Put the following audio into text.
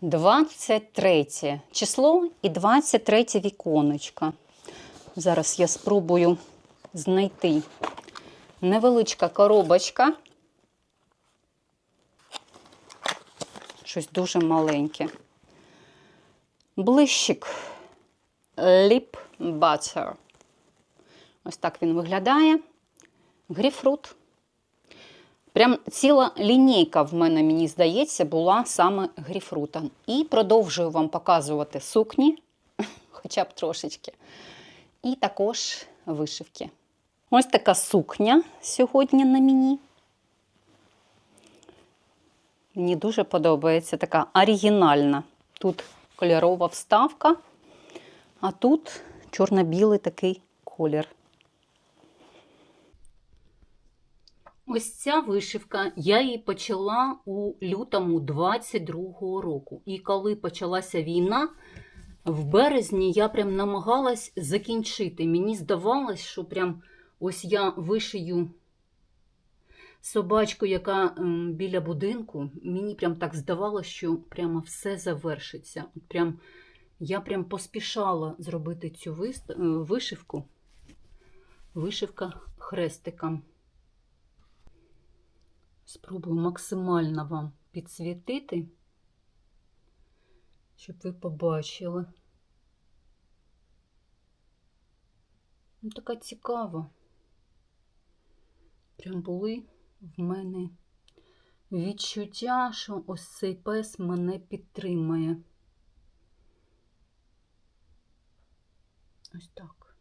23 число і 23 віконечко. Зараз я спробую знайти невеличка коробочка. Щось дуже маленьке. Блищик Lip Butter. Ось так він виглядає. Гріфрут. Прям ціла лінійка в мене, мені здається, була саме гріфрута. І продовжую вам показувати сукні, хоча б трошечки. І також вишивки. Ось така сукня сьогодні на мені. Мені дуже подобається така оригінальна. Тут кольорова вставка, а тут чорно-білий такий колір. Ось ця вишивка, я її почала у лютому 22-го року. І коли почалася війна, в березні я прям намагалась закінчити. Мені здавалось, що прям ось я вишию собачку, яка біля будинку. Мені прям так здавалося, що прямо все завершиться. Прям, я прям поспішала зробити цю е, вишивку. Вишивка хрестиком. Спробую максимально вам підсвітити, щоб ви побачили. Ну, така цікава. Прям були в мене відчуття, що ось цей пес мене підтримає. Ось так.